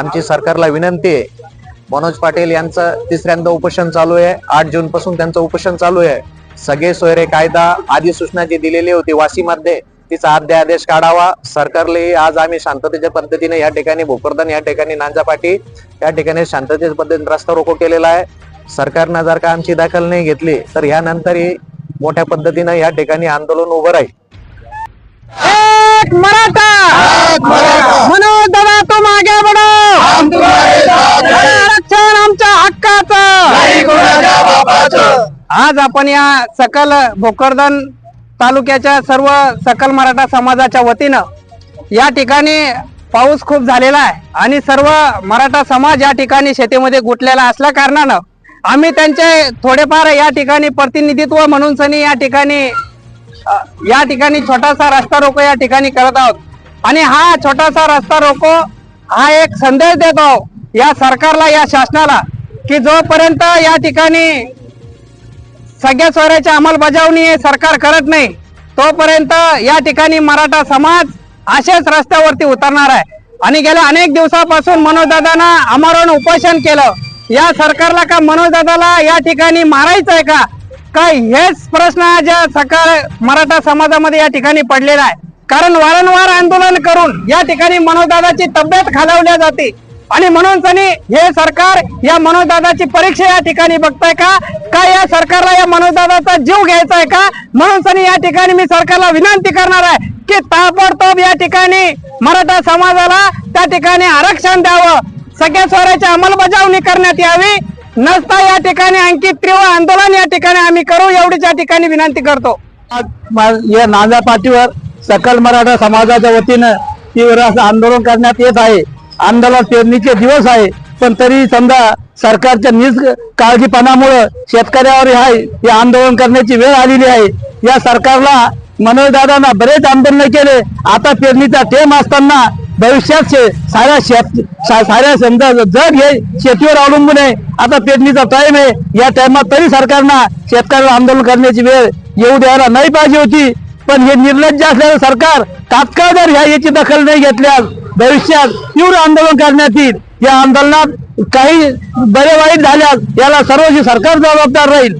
आमची सरकारला विनंती आहे. मनोज पाटील यांचं तिसऱ्यांदा उपोषण चालू आहे. आठ जून पासून त्यांचं उपोषण चालू आहे. सगळे सोयरे कायदा आदी सूचना जी दिलेली होती वाशीमध्ये तिचा अध्यादेश काढावा. सरकारले आज आम्ही शांततेच्या पद्धतीने या ठिकाणी भोकरदन या ठिकाणी नांजापाटी या ठिकाणी शांततेच्या पद्धतीने रस्ता रोको केलेला आहे. सरकारनं जर का आमची दखल नाही घेतली तर यानंतरही मोठ्या पद्धतीनं या ठिकाणी आंदोलन उभं राहील एक मराठा मनोज दादा तुम आगे बढो आरक्षण आमच्या हक्काचं आज आपण या सकल भोकरदन तालुक्याच्या सर्व सकल मराठा समाजाच्या वतीनं या ठिकाणी पाऊस खूप झालेला आहे आणि सर्व मराठा समाज या ठिकाणी शेतीमध्ये गुंतलेला असल्या कारणानं आम्ही त्यांचे थोडेफार या ठिकाणी प्रतिनिधित्व म्हणून सनी या ठिकाणी या ठिकाणी छोटासा रस्ता रोको या ठिकाणी करत आहोत. आणि हा छोटासा रस्ता रोको हा एक संदेश देतो या सरकारला या शासनाला की जोपर्यंत या ठिकाणी सगळ्या स्वराच्या अंमलबजावणी हे सरकार करत नाही. तोपर्यंत या ठिकाणी मराठा समाज असेच रस्त्यावरती उतरणार आहे. आणि गेल्या अनेक दिवसापासून मनोजदादांना आमरण उपोषण केलं. या सरकारला का मनोजदादाला या ठिकाणी मारायचं आहे का? काय हेच प्रश्न ज्या सकाळ मराठा समाजामध्ये या ठिकाणी पडलेला आहे. कारण वारंवार आंदोलन करून या ठिकाणी मनोजदादाची तब्येत खालावल्या जाते. आणि म्हणून त्यांनी हे सरकार या मनोजदादाची परीक्षा या ठिकाणी बघताय का? का या सरकारला या मनोजदादाचा जीव घ्यायचा आहे का? म्हणून सनी या ठिकाणी मी सरकारला विनंती करणार आहे की ताबडतोब या ठिकाणी मराठा समाजाला त्या ठिकाणी आरक्षण द्यावं. सगळ्या स्वराची अंमलबजावणी करण्यात यावी. नसता या ठिकाणी आणखी तीव्र आंदोलन या ठिकाणी आम्ही करू एवढीच या ठिकाणी विनंती करतो. या नांदा पाठीवर सकल मराठा समाजाच्या वतीनं तीव्र असं आंदोलन करण्यात येत आहे. आंदोलन पेरणीचे दिवस आहे पण तरी समजा सरकारच्या निज काळजीपणामुळं शेतकऱ्यावर हाय हे आंदोलन करण्याची वेळ आलेली आहे. या सरकारला मनोजदादांना बरेच आंदोलन केले. आता पेरणीचा टेम असताना भविष्यात साऱ्या शेत साऱ्या समजा जग हे शेतीवर अवलंबून आहे. आता पेरणीचा टाइम आहे. या टाईमात तरी सरकारनं शेतकऱ्याला आंदोलन करण्याची वेळ येऊ द्यायला नाही पाहिजे होती. पण हे निर्लज्ज असलेलं सरकार तात्काळ जर ह्या याची दखल नाही घेतल्यास भविष्यात तीव्र आंदोलन करण्यात येईल. या आंदोलनात काही बरे वाईट झाल्यास याला सर्व सरकार जबाबदार राहील.